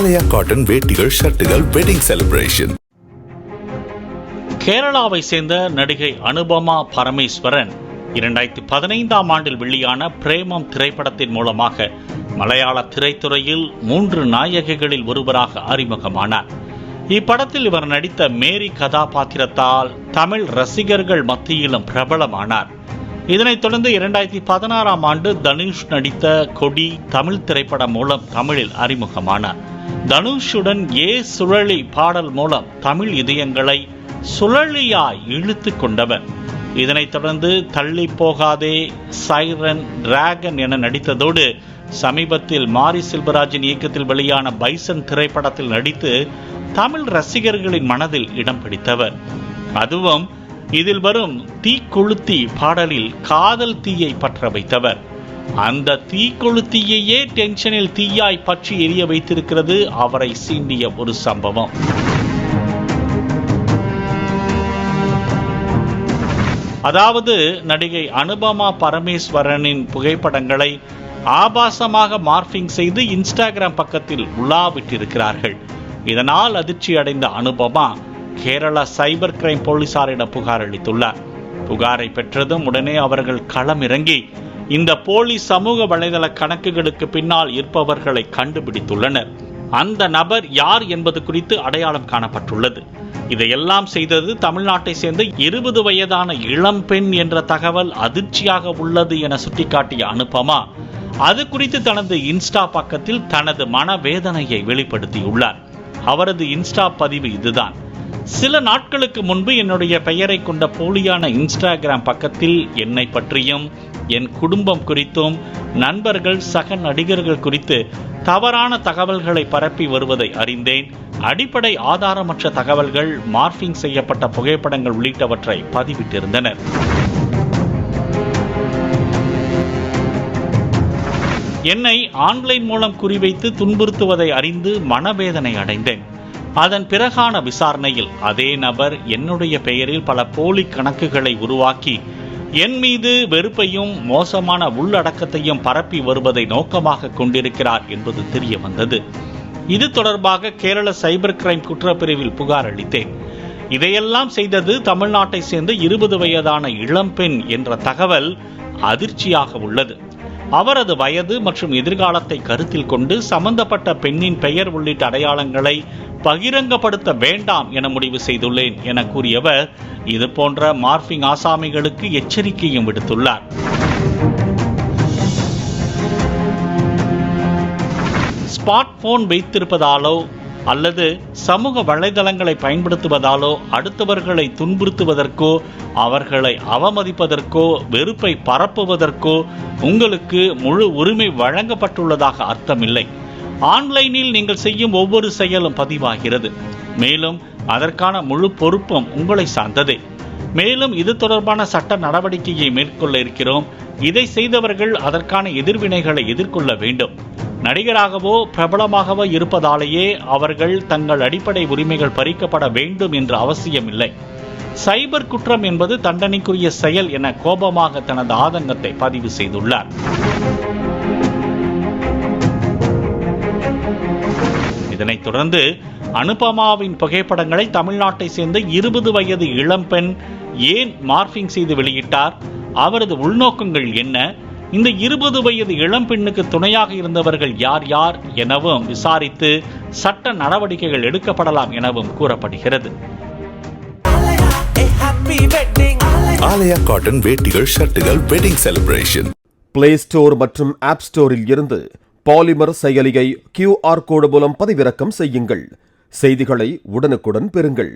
ஆலயா cotton வேட்டிகள் ஷர்ட்டுகள் wedding celebration கேரளாவை சேர்ந்த நடிகை அனுபமா பரமேஸ்வரன் இரண்டாயிரத்தி பதினைந்தாம் ஆண்டில் வெளியான பிரேமம் திரைப்படத்தின் மூலமாக மலையாள திரைத்துறையில் மூன்று நாயகிகளில் ஒருவராக அறிமுகமானார். இப்படத்தில் இவர் நடித்த மேரி கதாபாத்திரத்தால் தமிழ் ரசிகர்கள் மத்தியிலும் பிரபலமானார். இதனைத் தொடர்ந்து இரண்டாயிரத்தி பதினாறாம் ஆண்டு தனுஷ் நடித்த கொடி தமிழ் திரைப்படம் மூலம் தமிழில் அறிமுகமானார் தனுஷுடன் ஏ சுழலி பாடல் மூலம் தமிழ் இதயங்களை சுழலியாய் இழுத்து கொண்டவர் இதனைத் தொடர்ந்து தள்ளி போகாதே சைரன் டிராகன் என நடித்ததோடு சமீபத்தில் மாரி செல்வராஜின் இயக்கத்தில் வெளியான பைசன் திரைப்படத்தில் நடித்து தமிழ் ரசிகர்களின் மனதில் இடம் பிடித்தவர். அதுவும் இதில் வரும் தீக்கொளுத்தி பாடலில் காதல் தீயை பற்ற வைத்தவர். அந்த தீக்கொளுத்தியையே டென்ஷனில் தீயாய் பற்றி எரிய வைத்திருக்கிறது? அவரை சீண்டிய ஒரு சம்பவம். அதாவது நடிகை அனுபமா பரமேஸ்வரனின் புகைப்படங்களை ஆபாசமாக மார்பிங் செய்து இன்ஸ்டாகிராம் பக்கத்தில் உலாவிட்டிருக்கிறார்கள். இதனால் அதிர்ச்சி அடைந்த அனுபமா கேரள சைபர் கிரைம் போலீசாரிடம் புகார் அளித்துள்ளார். புகாரை பெற்றதும் உடனே அவர்கள் களமிறங்கி இந்த போலி சமூக வலைதள கணக்குகளுக்கு பின்னால் இருப்பவர்களை கண்டுபிடித்துள்ளனர். அந்த நபர் யார் என்பது குறித்து அடையாளம் காணப்பட்டுள்ளது. இதையெல்லாம் செய்தது தமிழ்நாட்டை சேர்ந்த இருபது வயதான இளம்பெண் என்ற தகவல் அதிர்ச்சியாக உள்ளது என சுட்டிக்காட்டிய அனுபமா அது குறித்து தனது இன்ஸ்டா பக்கத்தில் தனது மனவேதனையை வெளிப்படுத்தியுள்ளார். அவரது இன்ஸ்டா பதிவு இதுதான். சில நாட்களுக்கு முன்பு என்னுடைய பெயரை கொண்ட போலியான இன்ஸ்டாகிராம் பக்கத்தில் என்னை பற்றியும் என் குடும்பம் குறித்தும் நண்பர்கள் சக நடிகர்கள் குறித்து தவறான தகவல்களை பரப்பி வருவதை அறிந்தேன். அடிப்படை ஆதாரமற்ற தகவல்கள் மார்பிங் செய்யப்பட்ட புகைப்படங்கள் உள்ளிட்டவற்றை பதிவிட்டிருந்தனர். என்னை ஆன்லைன் மூலம் குறிவைத்து துன்புறுத்துவதை அறிந்து மனவேதனை அடைந்தேன். அதன் பிறகான விசாரணையில் அதே நபர் என்னுடைய பெயரில் பல போலி கணக்குகளை உருவாக்கி என் மீது வெறுப்பையும் மோசமான உள்ளடக்கத்தையும் பரப்பி வருவதை நோக்கமாக கொண்டிருக்கிறார் என்பது தெரிய வந்தது இது தொடர்பாக கேரள சைபர் கிரைம் குற்றப்பிரிவில் புகார் அளித்தேன். இதையெல்லாம் செய்தது தமிழ்நாட்டை சேர்ந்த இருபது வயதான இளம்பெண் என்ற தகவல் அதிர்ச்சியாக உள்ளது. அவரது வயது மற்றும் எதிர்காலத்தை கருத்தில் கொண்டு சம்பந்தப்பட்ட பெண்ணின் பெயர் உள்ளிட்ட அடையாளங்களை பகிரங்கப்படுத்த வேண்டாம் என முடிவு செய்துள்ளேன் என கூறியவர். இது போன்ற மார்பிங் ஆசாமிகளுக்கு எச்சரிக்கையும் விடுத்துள்ளார். ஸ்மார்ட் போன் வைத்திருப்பதாலோ அல்லது சமூக வலைதளங்களை பயன்படுத்துவதாலோ அடுத்தவர்களை துன்புறுத்துவதற்கோ அவர்களை அவமதிப்பதற்கோ வெறுப்பை பரப்புவதற்கோ உங்களுக்கு முழு உரிமை வழங்கப்பட்டுள்ளதாக அர்த்தமில்லை. ஆன்லைனில் நீங்கள் செய்யும் ஒவ்வொரு செயலும் பதிவாகிறது. மேலும் அதற்கான முழு பொறுப்பும் உங்களை சார்ந்ததே. மேலும் இது தொடர்பான சட்ட நடவடிக்கையை மேற்கொள்ள இருக்கிறோம். இதை செய்தவர்கள் அதற்கான எதிர்வினைகளை எதிர்கொள்ள வேண்டும். நடிகராகவோ பிரபலமாகவோ இருப்பதாலேயே அவர்கள் தங்கள் அடிப்படை உரிமைகள் பறிக்கப்பட வேண்டும் என்ற அவசியமில்லை. சைபர் குற்றம் என்பது தண்டனைக்குரிய செயல் என கோபமாக தனது ஆதங்கத்தை பதிவு செய்துள்ளார். இதனைத் தொடர்ந்து அனுபமாவின் புகைப்படங்களை தமிழ்நாட்டை சேர்ந்த இருபது வயது இளம்பெண் ஏன் மார்பிங் செய்து வெளியிட்டார்? அவரது உள்நோக்கங்கள் என்ன? இந்த இருபது வயது இளம்பெண்ணுக்கு துணையாக இருந்தவர்கள் யார் யார் எனவும் விசாரித்து சட்ட நடவடிக்கைகள் எடுக்கப்படலாம் எனவும் கூறப்படுகிறது. ஆலயா காட்டன் வேட்டிகள் ஷர்ட்டுகள் வெட்டிங் செலிப்ரேஷன் பிளே ஸ்டோர் மற்றும் ஆப் ஸ்டோரில் இருந்து பாலிமர் செயலியை கியூஆர் கோடு மூலம் பதிவிறக்கம் செய்யுங்கள். செய்திகளை உடனுக்குடன் பெறுங்கள்.